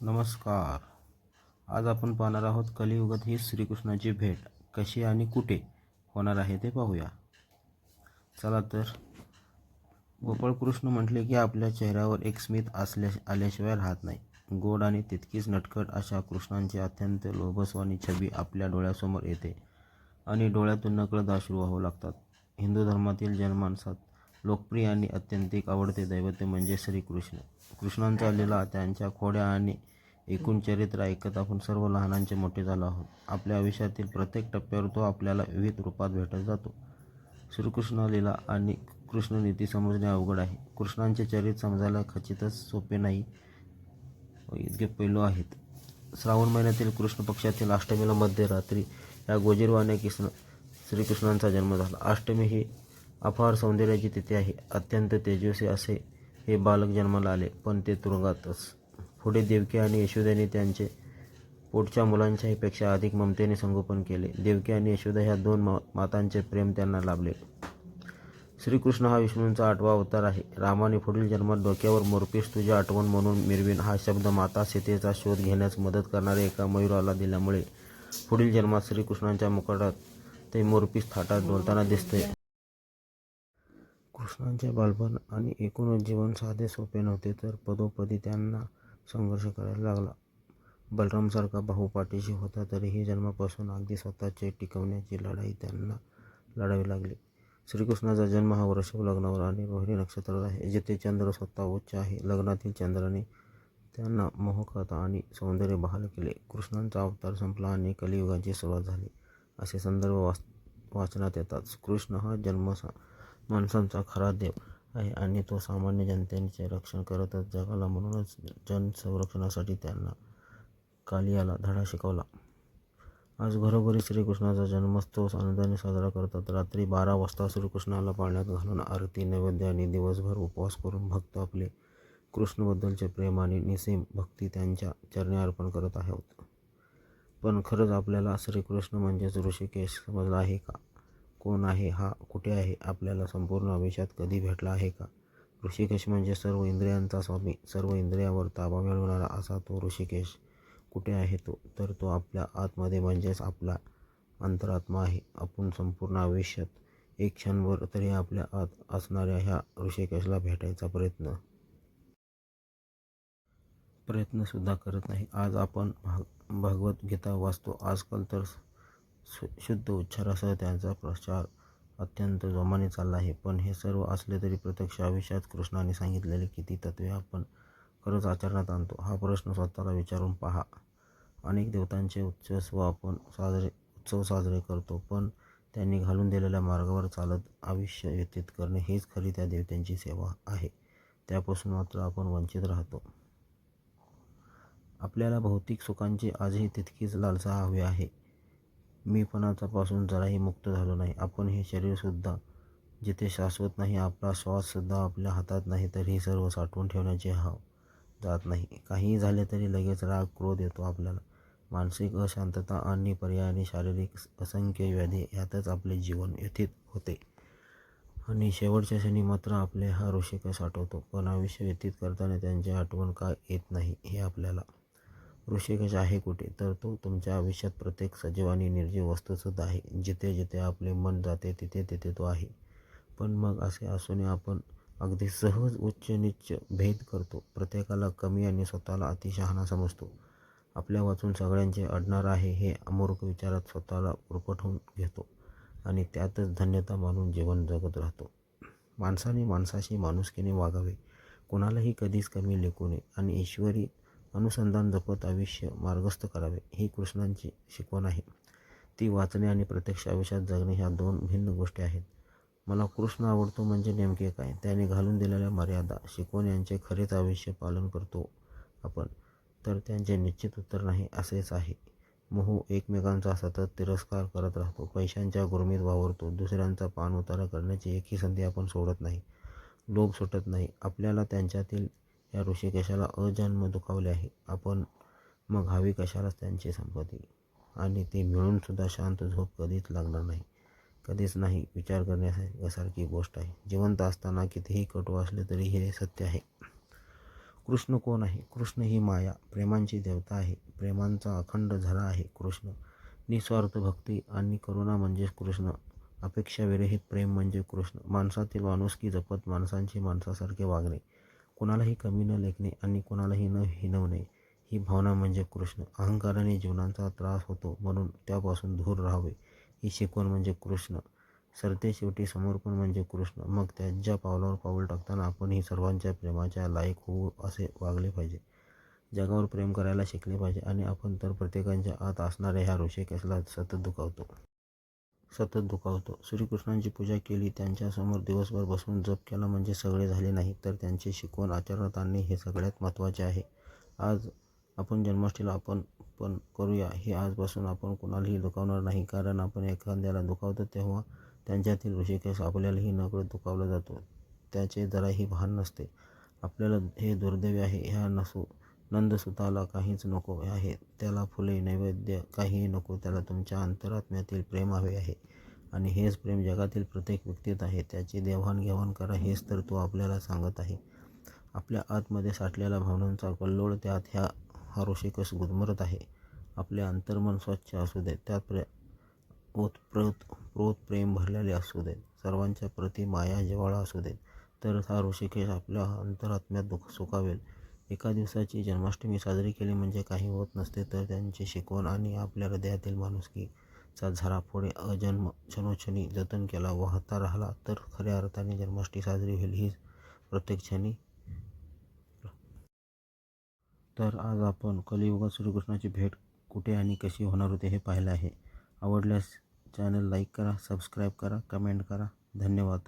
नमस्कार. आज आपण पाहणार आहोत कलियुगात ही श्रीकृष्णाची भेट कशी आणि कुठे होणार आहे ते पाहूया. चला तर गोपाळकृष्ण म्हटले की आपल्या चेहऱ्यावर एक स्मित असल्या आल्याशिवाय राहत नाही. गोड आणि तितकीच नटखट अशा कृष्णांची अत्यंत लोभस्वानी छबी आपल्या डोळ्यासमोर येते आणि डोळ्यातून नकळत अश्रू वाहू लागतात. हिंदू धर्मातील जनमानसात लोकप्रिय आणि अत्यंतिक आवडते दैवत म्हणजे श्रीकृष्ण. कृष्णांचा लीला त्यांच्या खोड्या आणि एकूण चरित्र ऐकत आपण सर्व लहानांचे मोठे झालो आहोत. आपल्या आयुष्यातील प्रत्येक टप्प्यावर तो आपल्याला विविध रूपात भेटत जातो. श्रीकृष्ण लीला आणि कृष्णनीती समजणे अवघड आहे. कृष्णांचे चरित्र समजायला खचितच सोपे नाही इतके पैलू आहेत. श्रावण महिन्यातील कृष्ण पक्षातील अष्टमीला मध्यरात्री या गोजीरवाने कृष्ण श्रीकृष्णांचा जन्म झाला. अष्टमी ही अफार सौंदर्याची तिथे आहे. अत्यंत तेजस्वी असे हे बालक जन्माला आले पण ते तुरुंगातच. पुढे देवकी आणि यशोदेने त्यांचे पोटच्या मुलांच्याही पेक्षा अधिक ममतेने संगोपन केले. देवकी आणि यशोदा ह्या दोन मा मातांचे प्रेम त्यांना लाभले. श्रीकृष्ण हा विष्णूंचा आठवा अवतार आहे. रामाने पुढील जन्मात डोक्यावर मोरपीस तुझी आठवण म्हणून मिरवीन. हा शब्द माता सीतेचा शोध घेण्यास मदत करणाऱ्या एका मयुराला दिल्यामुळे पुढील जन्मात श्रीकृष्णांच्या मुकुटात ते मोरपीस थाटात डोलताना दिसते कृष्णांचे बालपण आणि एकूणच जीवन साधे सोपे नव्हते तर पदोपदी त्यांना संघर्ष करायला लागला. बलरामसारखा भाऊ पाठीशी होता तरीही जन्मापासून अगदी स्वतःचे टिकवण्याची लढाई त्यांना लढावी लागली. श्रीकृष्णाचा जन्म हा वृषभ लग्नावर आणि रोहिणी नक्षत्रावर आहे. जिथे चंद्र स्वतः उच्च आहे लग्नातील चंद्राने त्यांना मोहकथा आणि सौंदर्य बहाल केले. कृष्णांचा अवतार संपला आणि कलियुगाची सुरुवात झाली. असे संदर्भ वाच वाचनात येतात. कृष्ण हा जन्म माणसांचा खरा देव आहे आणि तो सामान्य जनतेचे रक्षण करतच जगाला म्हणूनच जन संरक्षणासाठी त्यांना कालियाला धडा शिकवला. आज घरोघरी श्रीकृष्णाचा जन्मोत्सव आनंदाने साजरा करतात. रात्री बारा वाजता श्रीकृष्णाला पाण्यात घालून आरती नैवेद्य आणि दिवसभर उपवास करून भक्त आपले कृष्णबद्दलचे प्रेम आणि निसीम भक्ती त्यांच्या चरणी अर्पण करत आहोत. पण खरंच आपल्याला श्रीकृष्ण म्हणजेच ऋषिकेश समजला आहे का? कोण आहे हा कुठे आहे आपल्याला संपूर्ण आयुष्यात कधी भेटला आहे का? ऋषिकेश म्हणजे सर्व इंद्रियांचा स्वामी सर्व इंद्रियावर ताबा मिळवणारा असा तो ऋषिकेश कुठे आहे तो? तर तो आपल्या आतमध्ये म्हणजेच आपला अंतरात्मा आहे. आपण संपूर्ण आयुष्यात एक क्षणभर तरी आपल्या आत असणाऱ्या ह्या ऋषिकेशला भेटायचा प्रयत्न प्रयत्नसुद्धा करत नाही. आज आपण भाग भगवद्गीता वाचतो. आजकाल तर शु शुद्ध उच्चारासह त्यांचा प्रचार अत्यंत जोमाने चालला आहे. पण हे सर्व असले तरी प्रत्यक्ष आयुष्यात कृष्णाने सांगितलेले किती तत्त्वे आपण खरंच आचरणात आणतो? हा प्रश्न स्वतःला विचारून पहा. अनेक देवतांचे उत्सव आपण साजरे उत्सव साजरे करतो पण त्यांनी घालून दिलेल्या मार्गावर चालत आयुष्य व्यतीत करणे हीच खरी त्या देवतांची सेवा आहे. त्यापासून मात्र आपण वंचित राहतो. आपल्याला भौतिक सुखांची आजही तितकीच लालसा हवी आहे. मीपणाचापासून जराही मुक्त झालो नाही. आपण हे शरीरसुद्धा जिथे शाश्वत नाही आपला श्वाससुद्धा आपल्या हातात नाही तर हे सर्व साठवून ठेवण्याचे हाव जात नाही. काहीही झाले तरी लगेच राग क्रोध येतो आपल्याला. मानसिक अशांतता आणि पर्यायाने शारीरिक असंख्य व्याधी ह्यातच आपले जीवन व्यथित होते. आणि शेवटच्या क्षणी मात्र आपले हा ऋषिक साठवतो पण आयुष्य व्यतीत करताना त्यांची आठवण का येत नाही हे आपल्याला ऋषिकेश आहे कुठे? तर तो तुमच्या आयुष्यात प्रत्येक सजीव आणि निर्जीव वस्तूसुद्धा आहे. जिथे जिथे आपले मन जाते तिथे तिथे तो आहे. पण मग असे असूनही आपण अगदी सहज उच्च निच्च भेद करतो. प्रत्येकाला कमी आणि स्वतःला अतिशहाणा समजतो. आपल्या वाचून सगळ्यांचे अडणार आहे हे अमूर्ख विचारात स्वतःला पुरपटवून घेतो आणि त्यातच धन्यता मानून जीवन जगत राहतो. माणसाने माणसाशी माणुसकीने वागावे. कोणालाही कधीच कमी लेखू नये. आणि ईश्वरी अनुसंधान जपत आयुष्य मार्गस्थ करावे ही कृष्णांची शिकवण आहे. ती वाचणे आणि प्रत्यक्ष आयुष्यात जगणे ह्या दोन भिन्न गोष्टी आहेत. मला कृष्ण आवडतो म्हणजे नेमके काय? त्याने घालून दिलेल्या मर्यादा शिकवण यांचे खरेच आयुष्य पालन करतो आपण तर त्यांचे निश्चित उत्तर नाही असेच आहे. मोह एकमेकांचा सतत तिरस्कार करत राहतो पैशांच्या गुरमीत वावरतो दुसऱ्यांचा पान उतारा करण्याची एकही संधी आपण सोडत नाही लोभ सुटत नाही. आपल्याला त्यांच्यातील या ऋषिकेशाला अजन्म दुखावले आहे. आपण मग हवी कशालाच त्यांची संपत्ती आणि ते मिळूनसुद्धा शांत झोप कधीच लागणार नाही. कधीच नाही विचार करण्यासारखी गोष्ट आहे. जिवंत असताना कितीही कटू असले तरी हे सत्य आहे. कृष्ण कोण आहे? कृष्ण ही माया प्रेमांची देवता आहे. प्रेमांचा अखंड झरा आहे कृष्ण. निस्वार्थ भक्ती आणि करुणा म्हणजेच कृष्ण. अपेक्षाविरहित प्रेम म्हणजे कृष्ण. माणसातील माणुसकी जपत माणसांची माणसासारखे वागणे. कोणालाही कमी न लेखणे आणि कोणालाही न हिनवणे ही भावना म्हणजे कृष्ण. अहंकाराने जीवनाचा त्रास होतो म्हणून त्यापासून दूर राहावे. ही शिकवण म्हणजे कृष्ण. सरते शेवटी समर्पण म्हणजे कृष्ण. मग त्यांच्या पावलावर पाऊल टाकताना आपण ही सर्वांच्या प्रेमाच्या लायक होऊ असे वागले पाहिजे. जगावर प्रेम करायला शिकले पाहिजे आणि आपण तर प्रत्येकाच्या आत असणाऱ्या ह्या ऋषिकेशला सतत दुखावतो. सतत दुखावतो श्रीकृष्णांची पूजा केली त्यांच्यासमोर दिवसभर बसून जप केला म्हणजे सगळे झाले नाही तर त्यांची शिकवण आचरणात आणणे हे सगळ्यात महत्त्वाचे आहे. आज आपण जन्माष्टमीला आपण पण करूया. हे आजपासून आपण कोणालाही दुखावणार नाही कारण आपण एखाद्याला दुखावतो तेव्हा त्यांच्यातील ऋषिकेश आपल्यालाही नकळत दुखावला जातो. त्याचे जराही भान नसते. आपल्याला हे दुर्दैव आहे ह्या नसू. नंदसुताला काहीच नको आहे. त्याला फुले नैवेद्य काहीही नको. त्याला तुमच्या अंतरात्म्यातील प्रेम हवे आहे. आणि हेच प्रेम जगातील प्रत्येक व्यक्तीत आहे. त्याची देवाणघेवाण करा हेच तर तो आपल्याला सांगत आहे. आपल्या आतमध्ये साठलेल्या भावनांचा कल्लोळ त्यात ह्या हा ऋषिकस गुदमरत आहे. आपले अंतर्मन स्वच्छ असू दे त्यात प्रे ओतप्रोत प्रोत प्रेम भरलेले असू देत. सर्वांच्या प्रति माया जिवाळा असू देत. तर हा ऋषिकेश आपल्या अंतरात्म्यात दुःख सुखावेल. एका दिवसाची जन्माष्टमी साजरी केली म्हणजे काही होत नसते तर त्यांची शिकवण आणि आपल्या हृदयातील माणुसकीचा झरा पुढे अजन्म क्षणोक्षणी जतन केला वाहता राहिला तर खऱ्या अर्थाने जन्माष्टमी साजरी होईल ही प्रत्येक क्षणी. तर आज आपण कलियुगात श्रीकृष्णाची भेट कुठे आणि कशी होणार होते हे पाहिलं आहे. आवडल्यास चॅनल लाईक करा सबस्क्राईब करा कमेंट करा. धन्यवाद.